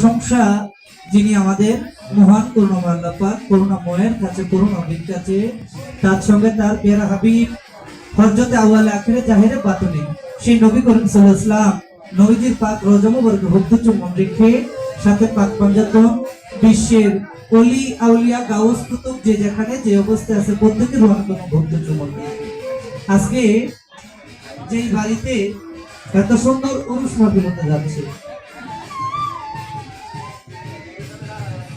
প্রশংসা যিনি আমাদের মহান করুণামাল্লাপা করুণাময়ের কাছে করুণামীর কাছে। তার সঙ্গে তার পেয়ারা হাবিব হরজতে আউয়াল আখেরে জাহেরে বাতনে। সেই নবী করিম সাল্লাল্লাহু নবীজির পাক রজম বর্গ ভক্ত চুম্বন রেখে, সাথে পাক পাঞ্জাতন, বিশ্বের অলি আউলিয়া গাউস কুতুব যে যেখানে যে অবস্থায় আছে প্রত্যেকে রোহান কোনো ভক্ত চুম্বন আজকে যেই বাড়িতে এত সুন্দর মাহফিল হতে যাচ্ছে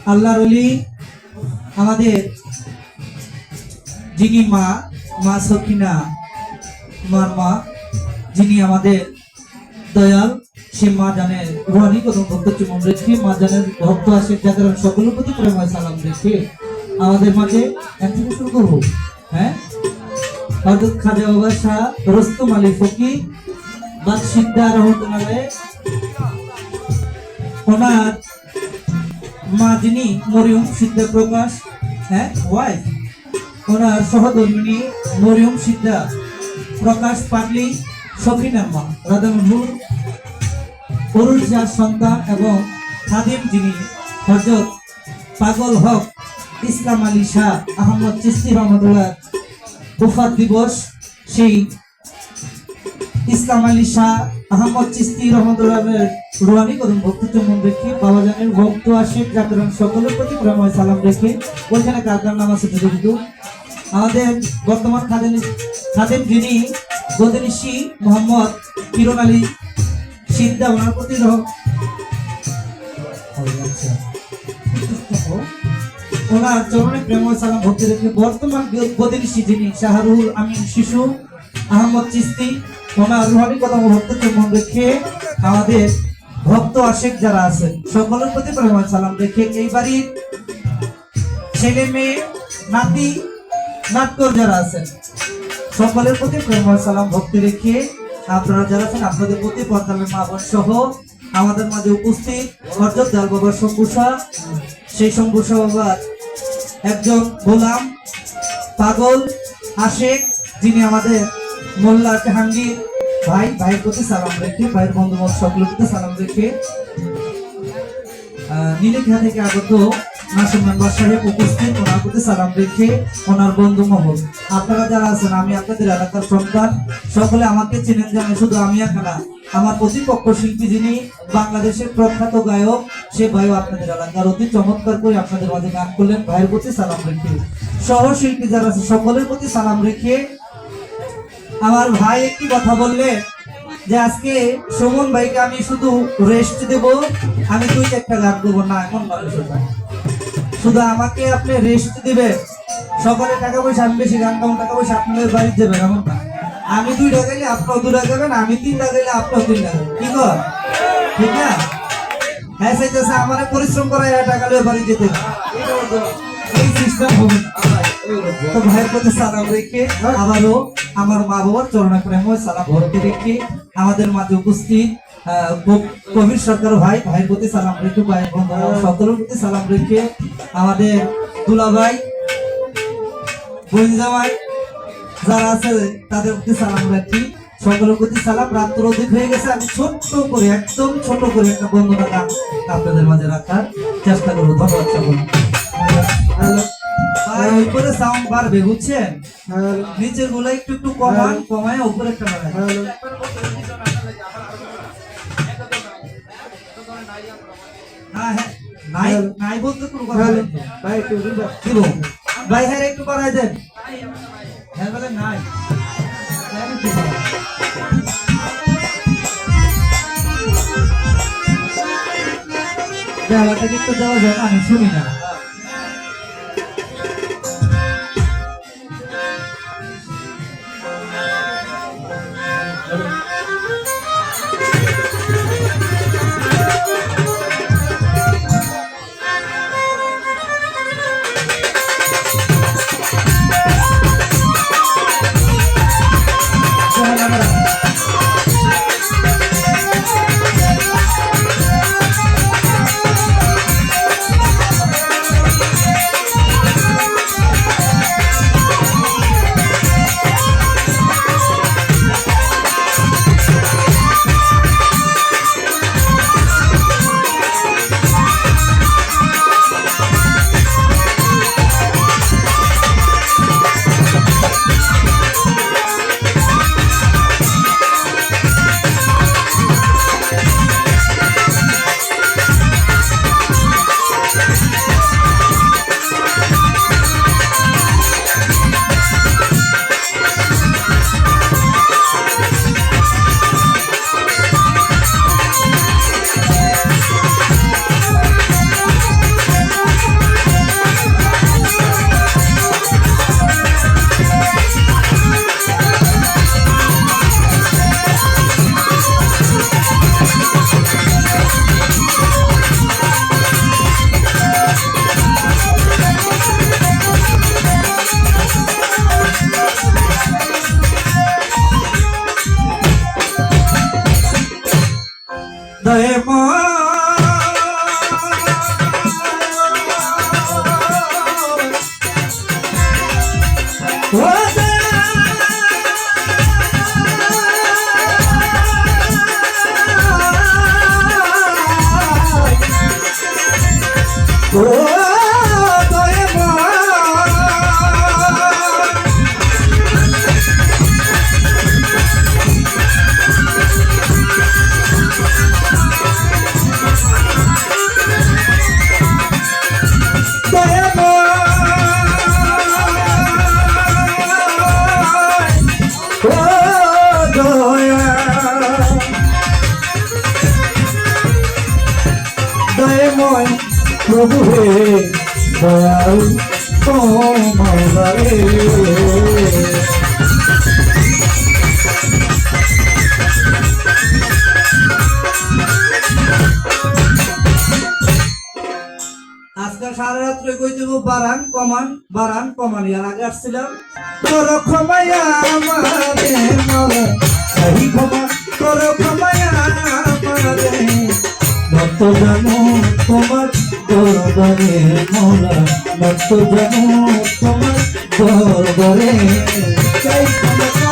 আল্লাহর অলি আমাদের যিনি মা মা সখিনা মার মা, যিনি আমাদের দয়াল, সে মা জানের রোহানি কত ভক্ত চুমন রেখে মা জানের ভক্ত আসে যাদের সকলের প্রতি প্রেমায় সালাম রেখে আমাদের মাঝে একসাথে শুরু করব। হ্যাঁ? হযরত খাজা বাবা শাহ রস্তম আলী ফকির বাদশিদ্দা রহমতুল্লাহ ওনার মা মরিয়ম সিদ্ধা প্রকাশ হ্যাঁ ওয়াইফ ওনার সহধর্মিনী মরিয়ম সিদ্ধা প্রকাশ পাগলি সখিনার মা রাধামহুর পুরুষ যার সন্তান এবং খাদিম যিনি, হজরত পাগল হক, ইসলাম আলী শাহ, আহমদ চিস্তি রহমতুল্লাহ, বুফাত দিবস, সেই ইসলাম আলী শাহ, আহমদ চিস্তি রহমতুল্লাহের রুহানি করুন ভক্ত চমন রেখে বাবা জানের ভক্ত আশিক জাতরান সকলের প্রতি প্রেময় সালাম রেখে ওইখানে কার নাম আছে কিন্তু আমাদের বর্তমান খাদেন খাদেম যিনি গদিনিশি মোহাম্মদ কিরণ আলী সিদ্ধা ওনার প্রতি। ওনার চরণে প্রেম সালাম ভক্তি রেখে বর্তমান বদিনিশি যিনি, শাহরুল আমিন শিশু, আহমদ চিস্তি, ওনার রুহানি কথা ভক্ত চরণ রেখে আমাদের ভক্ত আশেক যারা আছেন, সকলের প্রতি প্রেম সালাম রেখে এই বাড়ির ছেলে মেয়ে, নাতি নাটকর যারা আছেন, সকলের প্রতি প্রেম সালাম ভক্তি রেখে আপনারা যারা আছেন, আপনাদের প্রতি পর্দালের মা বোন সহ আমাদের মাঝে উপস্থিত অর্জত দয়াল বাবার শম্ভুষা, সেই শম্ভুষা বাবার একজন গোলাম, পাগল, আশেক, যিনি আমাদের মোল্লা জাহাঙ্গীর ভাই, ভাইয়ের প্রতি সালাম রেখে, ভাইয়ের বন্ধু প্রতি সালাম রেখে থেকে আগত প্রতি সালাম রেখে আপনারা সকলে আমাকে চেনেন শুধু আমি আমার প্রতিপক্ষ শিল্পী যিনি বাংলাদেশের প্রখ্যাত গায়ক, সে ভাইও আপনাদের এলাকার অতি চমৎকার করে আপনাদের মাঝে গান করলেন, ভাইয়ের প্রতি সালাম রেখে। সহশিল্পী যারা আছে, সকলের প্রতি সালাম রেখে আমার ভাই একটি কথা বললে যে আজকে সুমন ভাইকে আমি শুধু রেস্ট দেব, আমি দুই একটা গান দেবো না, এখন শুধু আমাকে আপনি রেস্ট দিবে সকালে টাকা পয়সা, আমি বেশি গান গাবো টাকা পয়সা আপনাদের বাড়ি দেবেন, এমন না। আমি দুই টাকা গেলে আপনার দু টাকা আমি তিন গেলে আপনার তিন টাকা কি কর? ঠিক না? হ্যাঁ সেইটাছে আমার পরিশ্রম করা টাকা লয়ে বাড়ি যেতে এই সিস্টেম হবে। তো ভাইয়ের প্রতি রেখে আবারও আমার মা বাবার চরণে প্রেম সালাম ভর্তি রেখে আমাদের মাঝে উপস্থিত কবির সরকার ভাই ভাইয়ের প্রতি সালাম রেখে ভাই বান্ধব সকলের প্রতি সালাম রেখে আমাদের দুলা ভাই জামাই যারা আছে তাদের প্রতি সালাম রাখি। সকলের প্রতি সালাম। রাত্র অধিক হয়ে গেছে। আমি ছোট্ট করে একদম ছোট করে একটা বন্ধনা গান আপনাদের মাঝে রাখার চেষ্টা করব। ধন্যবাদ সকল ভাই উপরে সাউন্ড বাড়বে বুঝছেন? নিচেরগুলো একটু একটু কমান কমায় উপরে একটা হ্যাঁ। হ্যাঁ নাই নাই বলতে কোনো কথা নেই তো। দিব ভাই হ্যাঁ একটু দেন। হ্যাঁ বলে নাই। হ্যাঁ, একটু করাই। বেলাটা একটু দেওয়া যায় আমি শুনি না। প্রভু হে দয়াল ও সারা রাত্রে কই দেব? বারান কমান বারান কমান এর আগে আসছিলাম। তোর ক্ষমায়া আমারে তোর ক্ষমায়া আমারে। তোমার দরবারে মোলা ভক্ত জানো তোমার দরবারে চাই ক্ষমা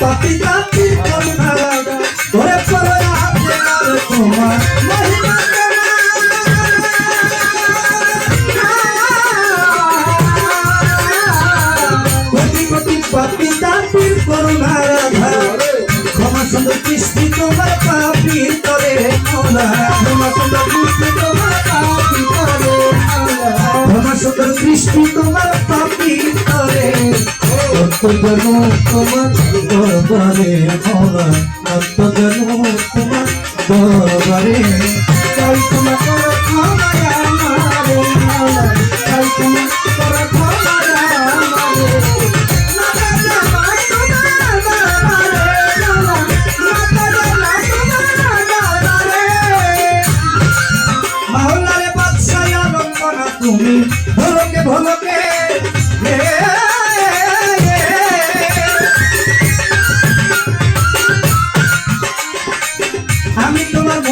papita ভক্ত জন তোমার দরবারে মৌলা ভক্ত জন তোমার দরবারে। চাই তোমার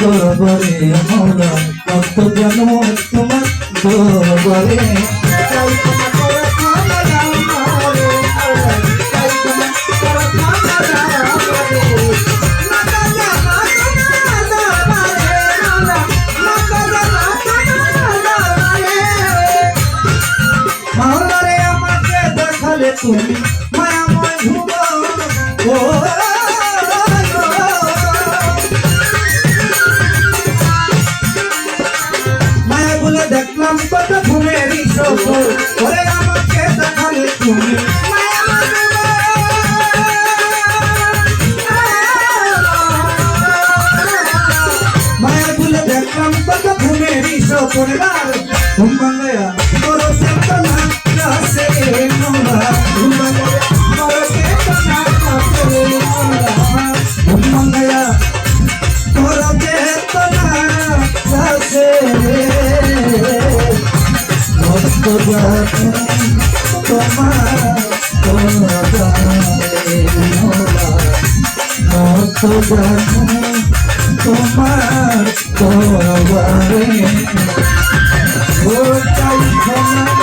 দরবারে মাওলা রক্ত যেন তোমার দরবারে চাই তোমার সফর ওরে আমাকে দেখালে তুমি মায়া বলে দেখলাম কত ঘুমেরই সফর ঘুম ভাঙায়া বড় চেতনা রাসে মোরা ঘুম তোমার তোমার ও চাই ক্ষমা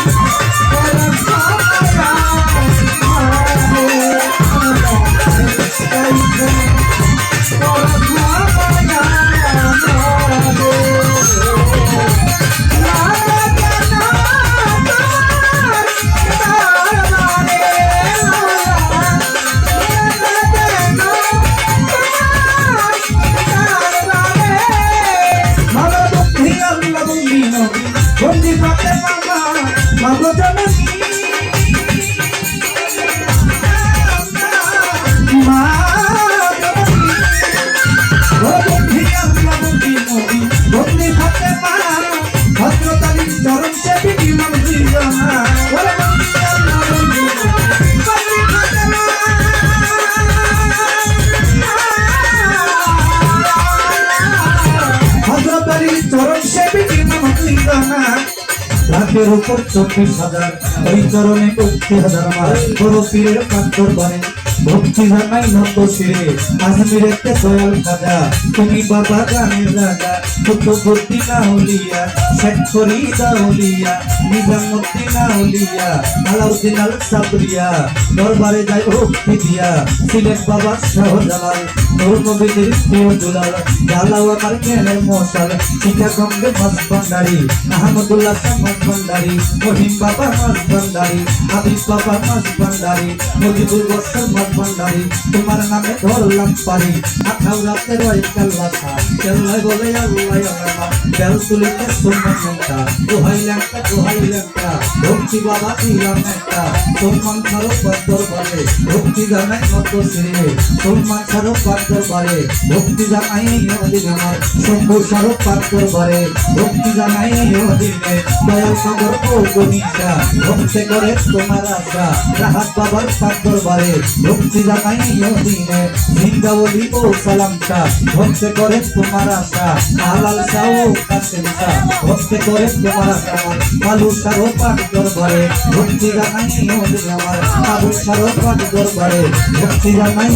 লাখের উপর চব্বিশ হাজার, ওই চরণে উঠতে হাজার মার বড় পীরের পাত্তর বানে, ভক্তি জানাই নত শিরে। আজমিরেতে দয়াল খাজা তুমি বাবা গানের রাজা। ছোট ভর্তি না হলিয়া শেখ ফরিদা হলিয়া নিজামুদ্দিন না হলিয়া, আলাউদ্দিন আল সাবরিয়া। দরবারে যাই ভক্তি দিয়া, সিলেট বাবা শাহজালাল। নবীদের প্রিয় দুলাল জালাও আমার জ্ঞানের মশাল চিটাগঙ্গে মাছ ভান্ডারি আহমদুল্লাহ শাহ মাছ ভান্ডারি মহিম বাবা মাছ ভান্ডারি হাবিব বাবা মাছ ভান্ডারি মজিবুল বসর মাছ ভান্ডারি তোমার নামে ধরলাম পারি আঠাও রাতে রয় কাল্লা খা কেল্লাই বলে আল্লাহ আল্লাহ বেল তুলিতে সুমন নেতা দোহাই ল্যাংটা দোহাই ল্যাংটা ভক্তি বাবা দিলাম একটা সম্মান ছাড়ো পদ্মর বারে ভক্তি জানাই কত সিরে সম্মান ছাড়ো পদ্মর বারে ভক্তি জানাই অধীন আমার, শম্ভু ছাড়ো পদ্মর বারে ভক্তি জানাই অধীনে দয়াল সাগর গৌগনিকা ভক্তি করে তোমার আশা, রাহাত বাবার পদ্মর বারে ভক্তি জানাই অধীনে জিন্দাবলি ও সালামটা ভক্তি করে তোমার আশা, হালাল শাহ শাহ ভক্তি করে তোমার আশা, কালু সারো পাঠ দরবারে ভক্তি জানাই অধীনে আমার, কালু সারো পাঠ দরবারে ভক্তি জানাই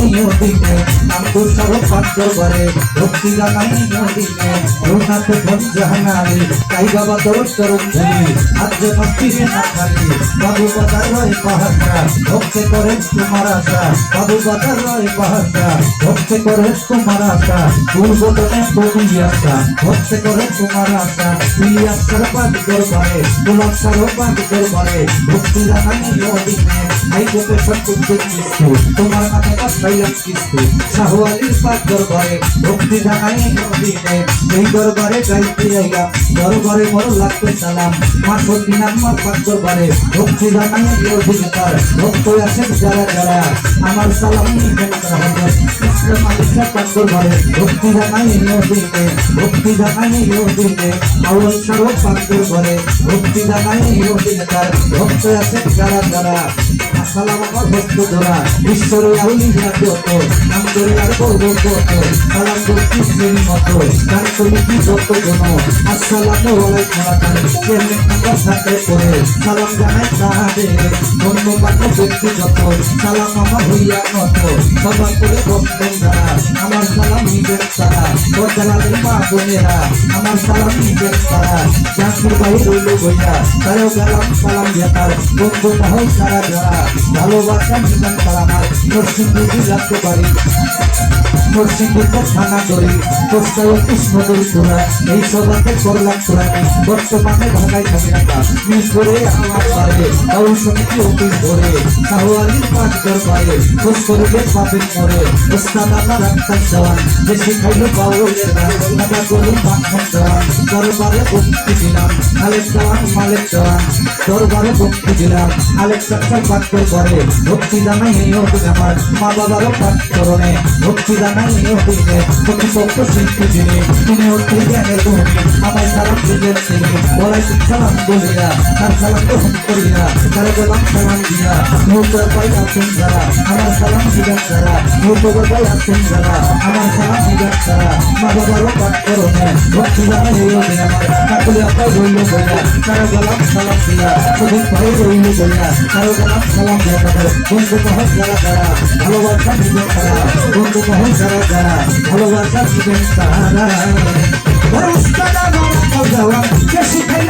অধীনে আব্দুল সারো পাঠ দরবারে ভক্তি জানাই অধীনে রুনাথ ধন জাহানারি কাই বাবা তোর চরণ ধরি আজ মস্তিরে না খালি বাবু বাজার রয় পাহাড়টা ভক্তি করে তোমার আশা বাবু বাজার রয় পাহাড়টা ভক্তি করে তোমার আশা পূর্বতনে তুমি আশা ভক্তি করে তোমার আশা তুই আশার পাঠ দরবারে গোলাপ সারো পাঠ দরবারে ভক্তি জানাই অধীনে আই গোপে সত্যি কিছু তোমার মাথায় পাঠাইলাম কিছু শাহু আলীর পাঠ দরবারে ভক্তি জানাই অধীনে এই দরবারে গাইতে আইলাম দরবারে মোর লাগবে সালাম। মা সত্যি আমার পাঠ দরবারে ভক্তি জানাই অধীনে তার ভক্ত আছেন যারা যারা, আমার সালাম ভক্তি জানাই অধীনে ভক্তি জানাই অধীনে আউল সারো পাঠ দরবারে ভক্তি জানাই অধীনে তার। ভক্ত আছেন যারা যারা আসসালাম আমার ভক্ত ধরা ঈশ্বরের আউলিয়া যত, নাম ধরে আর গৌরব কত। সালাম করছি শ্রেণি মতো, গান করি কি যত জন। আসসালাম আলাইকুম আকার কেমনে আমার সাথে করে সালাম জানাই তাহাদের পাঠা ব্যক্তি যত। সালাম আমার হইয়া নত সবার করে বসবেন যারা। আমার সালাম নিবেন তারা বদলালেন মা বোনেরা। আমার সালাম নিবেন তারা জাকির ভাই রইল বইয়া। তারও গেলাম সালাম জেতার, বন্ধু মহল সারা যারা। ভালোবাসা নিলাম তারা আমার। নরসিংহ রাখতে পারি নরসিংদীর থানা করি কোষ্টায় কৃষ্ণদুর তোরা এই সভাতে করলাম তোরানি বর্তমানে ঢাকায় থাকি না মিস করে আমার পারে কারণ সমিতি অফিস ধরে শাহওয়ালির পাঁচ দরবারে খোঁজ করবে পাপের মরে ওস্তাদ আমার আক্তার জওয়ান যে শিখাইল বাউলের গান দাদা করুন পাঁচখান জওয়ান, দরবারে ভক্তি দিলাম। আলেক জওয়ান, মালেক জওয়ান, দরবারে ভক্তি দিলাম। আলেক চাচার পাঠ করে ভক্তি জানাই এই অধীন আমার। মা বাবারও পাঠ করণে ভক্তি জানাই এই অধীনে প্রতিপক্ষ শিল্পী যিনি তিনি অর্থে জ্ঞানের ভূমি আমার সালাম দিলেন তিনি বলাই সালাম বলিয়া তার সালাম গ্রহণ করিয়া তারা গোলাম সালাম দিয়া নৌকার পাই আছেন যারা আমার সালাম দিবেন যারা নৌকার পাই আছেন যারা আমার সালাম দিবেন যারা মা বাবারও পাঠ করণে ভক্তি জানাই এই অধীন আমার কাকুলি আপনার রইল বইয়া তারা গোলাম সালাম দিয়া সুদিন ভাই রইল বইয়া তারা গোলাম সালাম দিয়া বন্ধু মহল যারা যারা ভালোবাসা দিবেন তারা যারা ভালোবাসা দিবেন তারা। বড় উস্তাদ আমার খাওয়া কে শিখাইল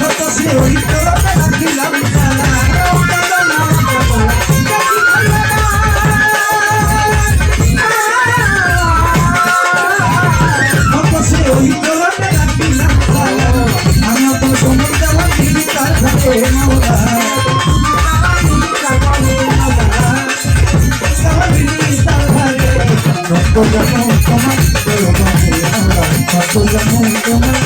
কত সে ওই তোর রাখিলাম তালা উস্তাদ আমার খাওয়া কে শিখাইল না কত সে ওই তোর রাখিলাম তালা আমি তো সময় দেওয়া দিন তার ঘরে মাওলা কত যেন তোমার কত যেন তোমার